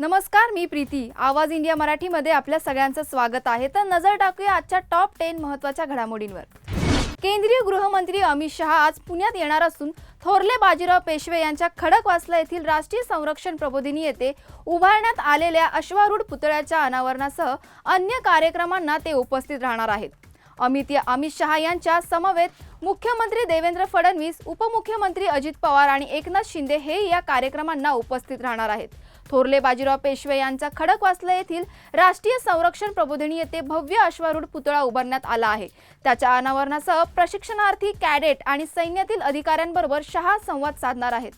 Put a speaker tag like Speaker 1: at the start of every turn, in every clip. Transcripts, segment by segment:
Speaker 1: नमस्कार मी प्रीती. आवाज इंडिया मराठीमध्ये आपल्या सगळ्यांचं स्वागत आहे. तर नजर टाकूया आजच्या टॉप टेन महत्त्वाच्या घडामोडींवर. केंद्रीय गृहमंत्री अमित शहा आज पुण्यात येणार असून थोरले बाजीराव पेशवे यांच्या खडकवासला येथील राष्ट्रीय संरक्षण प्रबोधिनी येथे उभारण्यात आलेल्या अश्वारूढ पुतळ्याच्या अनावरणासह अन्य कार्यक्रमांना ते उपस्थित राहणार आहेत. अमित अमित शहा यांच्या समवेत मुख्यमंत्री देवेंद्र फडणवीस उपमुख्यमंत्री अजित पवार आणि एकनाथ शिंदे हे या कार्यक्रमांना उपस्थित राहणार आहेत. थोरले बाजीराव पेशवे यांचा खडकवासला येथील राष्ट्रीय संरक्षण प्रबोधिनी येथे भव्य अश्वारूढ पुतळा उभारण्यात आला आहे. त्याच्या अनावरणासह प्रशिक्षणार्थी कॅडेट आणि सैन्यातील अधिकाऱ्यांबरोबर शहा संवाद साधणार आहेत.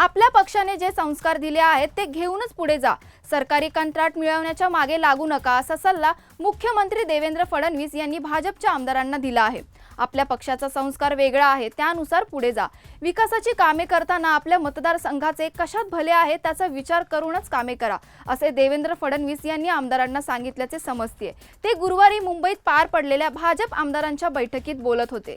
Speaker 1: आपल्या पक्षाने जे संस्कार दिले आहेत ते घेऊनच पुढे जा. सरकारी कंत्राट मिळवण्याच्या मागे लागू नका असा सल्ला मुख्यमंत्री देवेंद्र फडणवीस यांनी भाजपच्या आमदारांना दिला आहे. आपल्या पक्षाचा संस्कार वेगळा आहे त्यानुसार पुढे जा. विकासाची कामे करताना आपल्या मतदारसंघाचे कशात भले आहे त्याचा विचार करूनच कामे करा असे देवेंद्र फडणवीस यांनी आमदारांना सांगितल्याचे समजते ते गुरुवारी मुंबईत पार पडलेल्या भाजप आमदारांच्या बैठकीत बोलत होते.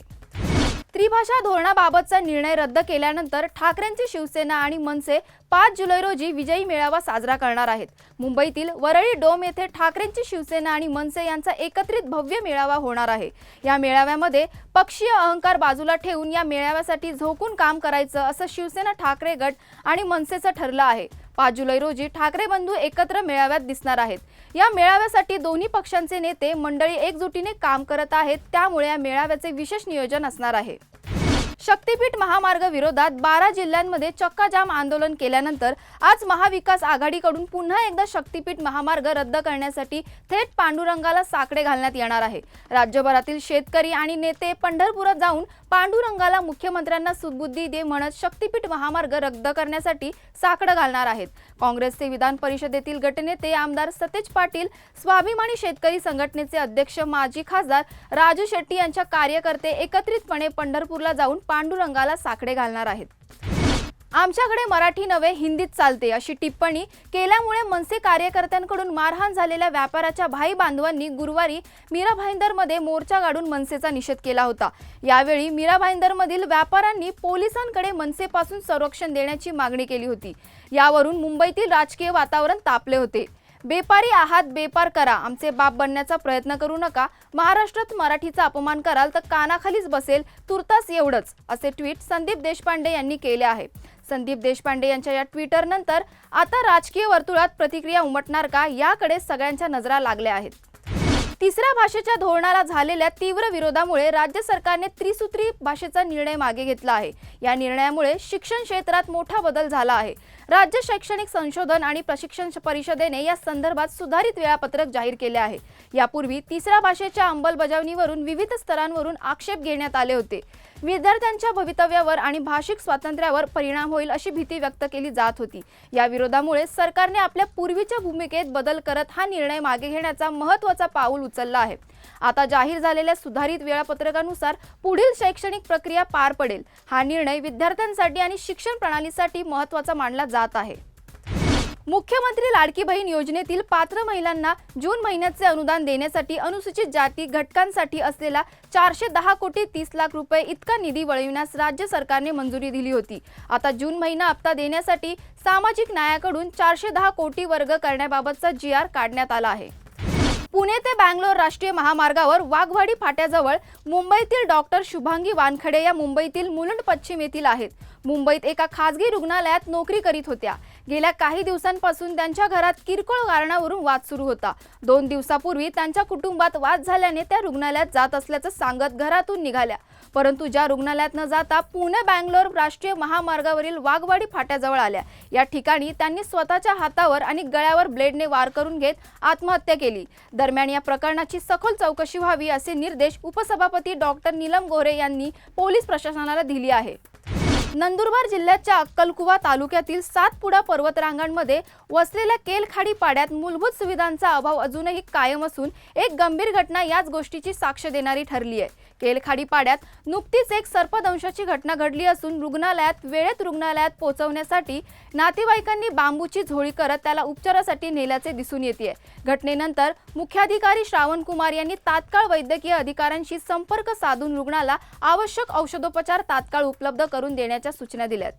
Speaker 1: त्रिभाषा धोरणाबाबतचा निर्णय रद्द केल्यानंतर ठाकरेंची शिवसेना आणि मनसे पाच जुलै रोजी विजयी मेळावा साजरा करणार आहेत. मुंबईतील वरळी डोम येथे ठाकरेंची शिवसेना आणि मनसे यांचा एकत्रित भव्य मेळावा होणार आहे. या मेळाव्यामध्ये पक्षीय अहंकार बाजूला ठेवून या मेळाव्यासाठी झोकून काम करायचं असं शिवसेना ठाकरे गट आणि मनसेचं ठरलं आहे. पाच जुलै रोजी ठाकरे बंधू एकत्र मेळाव्यात दिसणार आहेत. या मेळाव्यासाठी दोन्ही पक्षांचे नेते मंडळी एकजुटीने काम करत आहेत. त्यामुळे या मेळाव्याचे विशेष नियोजन असणार आहे. शक्तीपीठ महामार्ग विरोधात बारा जिल्ह्यांमध्ये चक्काजाम आंदोलन केल्यानंतर आज महाविकास आघाडीकडून पुन्हा एकदा शक्तीपीठ महामार्ग रद्द करण्यासाठी थेट पांडुरंगाला साकडे घालण्यात येणार आहे. राज्यभरातील शेतकरी आणि नेते पंढरपुरात जाऊन पांडुरंगाला मुख्यमंत्र्यांना सुदबुद्धी दे म्हणत शक्तीपीठ महामार्ग रद्द करण्यासाठी साकडं घालणार आहेत. काँग्रेसचे विधान परिषदेतील गटनेते आमदार सतेज पाटील स्वाभिमानी शेतकरी संघटनेचे अध्यक्ष माजी खासदार राजू शेट्टी यांच्या कार्यकर्ते एकत्रितपणे पंढरपूरला जाऊन पांडुरंगाला साकडे घालणार आहेत. आमच्याकडे मराठी नव्हे हिंदीत चालते अशी टिप्पणी केल्यामुळे मनसे कार्यकर्त्यांकडून मारहाण झालेल्या व्यापाराच्या भाई बांधवांनी गुरुवारी मीरा भाईंदरमध्ये मोर्चा काढून मनसेचा निषेध केला होता. यावेळी मीरा भाईंदरमधील व्यापाऱ्यांनी पोलिसांकडे मनसेपासून संरक्षण देण्याची मागणी केली होती. यावरून मुंबईतील राजकीय वातावरण तापले होते. बेपारी आहात बेपार करा. आमचे बाप बनण्याचा प्रयत्न करू नका. महाराष्ट्रात मराठीचा अपमान कराल तर कानाखालीच बसेल तुर्तास एवढंच असे ट्विट संदीप देशपांडे यांनी केले आहे. संदीप देशपांडे यांच्या या ट्विटरनंतर आता राजकीय वर्तुळात प्रतिक्रिया उमटणार का? याकडे सगळ्यांच्या नजरा लागल्या आहेत. तिसऱ्या भाषेच्या धोरणाला झालेल्या तीव्र विरोधामुळे राज्य सरकारने त्रिसूत्री भाषेचा निर्णय मागे घेतला आहे. या निर्णयामुळे शिक्षण क्षेत्रात मोठा बदल झाला आहे. राज्य शैक्षणिक संशोधन आणि प्रशिक्षण परिषदेने या संदर्भात सुधारित वेळापत्रक जाहीर केले आहे. यापूर्वी तिसऱ्या भाषेच्या अंमलबजावणीवरून विविध स्तरांवरून आक्षेप घेण्यात आले होते. विद्यार्थ्यांच्या भवितव्यावर आणि भाषिक स्वातंत्र्यावर परिणाम होईल अशी भीती व्यक्त केली जात होती. या विरोधामुळे सरकारने आपल्या पूर्वीच्या भूमिकेत बदल करत हा निर्णय मागे घेण्याचा महत्त्वाचा पाऊल उचलला आहे. आता जाहीर झालेल्या सुधारित वेळापत्रकानुसार पुढील शैक्षणिक प्रक्रिया पार पडेल. हा निर्णय विद्यार्थ्यांसाठी आणि शिक्षण प्रणालीसाठी महत्त्वाचा मानला जात आहे. मुख्यमंत्री लाडकी बहीण योजनेतील पात्र महिलांना जून महिन्याचे अनुदान देण्यासाठी अनुसूचित जाती घटकांसाठी असलेला चारशे दहा कोटी तीस लाख रुपये इतका निधी वळविण्यास राज्य सरकारने मंजुरी दिली होती. आता जून महिना हप्ता देण्यासाठी सामाजिक न्यायाकडून चारशे दहा कोटी वर्ग करण्याबाबतचा जी आर काढण्यात आला आहे. पुणे ते बँगलोर राष्ट्रीय महामार्गावर वाघवाडी फाट्याजवळ मुंबईतील डॉक्टर शुभांगी वानखडे या मुंबईतील मुलुंड पश्चिम येथील आहेत. मुंबईत एका खासगी रुग्णालयात नोकरी करीत होत्या. गेल्या काही दिवसांपासून त्यांच्या घरात किरकोळ कारणावरून वाद सुरू होता. दोन दिवसापूर्वी त्यांच्या कुटुंबात वाद झाल्याने त्या रुग्णालयात जात असल्याचं सांगत घरातून निघाल्या. परंतु ज्या रुग्णालयात न जाता पुणे बँगलोर राष्ट्रीय महामार्गावरील वाघवाडी फाट्याजवळ आल्या. या ठिकाणी त्यांनी स्वतःच्या हातावर आणि गळ्यावर ब्लेडने वार करून घेत आत्महत्या केली. दरम्यान या प्रकरणाची सखोल चौकशी व्हावी असे निर्देश उपसभापती डॉक्टर नीलम गोरे यांनी पोलीस प्रशासनाला दिली आहे नंदुरबार जिल्ह्याच्या अक्कलकुवा तालुक्यातील सातपुडा पर्वतरांगांमध्ये वसलेल्या केलखाडी पाड्यात मूलभूत सुविधांचा अभाव अजूनही कायम असून एक गंभीर घटना याच गोष्टीची साक्ष देणारी ठरली आहे. केलखाडी पाड्यात नुकतीच एक सर्पदंशाची घटना घडली असून रुग्णालयात वेळेत रुग्णालयात पोहोचवण्यासाठी नातेवाईकांनी बांबूची झोळी करत त्याला उपचारासाठी नेल्याचे दिसून येते घटनेनंतर मुख्याधिकारी श्रावण कुमार यांनी तात्काळ वैद्यकीय अधिकाऱ्यांशी संपर्क साधून रुग्णाला आवश्यक औषधोपचार तात्काळ उपलब्ध करून देण्यात देण्याच्या सूचना दिल्यात.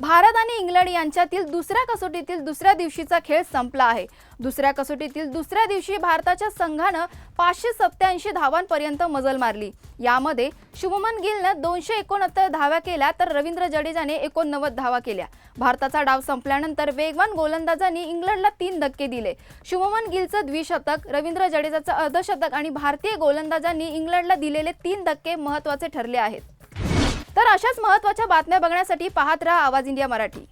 Speaker 1: भारत आणि इंग्लंड यांच्यातील दुसऱ्या कसोटीतील दुसऱ्या दिवशीचा खेळ संपला आहे. दुसऱ्या कसोटीतील दुसऱ्या दिवशी भारताच्या संघानं पाचशे सत्याऐंशी धावांपर्यंत मजल मारली. यामध्ये शुभमन गिलनं दोनशे एकोणहत्तर धावा केल्या तर रवींद्र जडेजाने एकोणनव्वद धावा केल्या. भारताचा डाव संपल्यानंतर वेगवान गोलंदाजांनी इंग्लंडला तीन धक्के दिले. शुभमन गिलचं द्विशतक रवींद्र जडेजाचं अर्धशतक आणि भारतीय गोलंदाजांनी इंग्लंडला दिलेले तीन धक्के महत्त्वाचे ठरले आहेत. तर अशाच महत्त्वाच्या बातम्या बघण्यासाठी पाहत रहा आवाज इंडिया मराठी.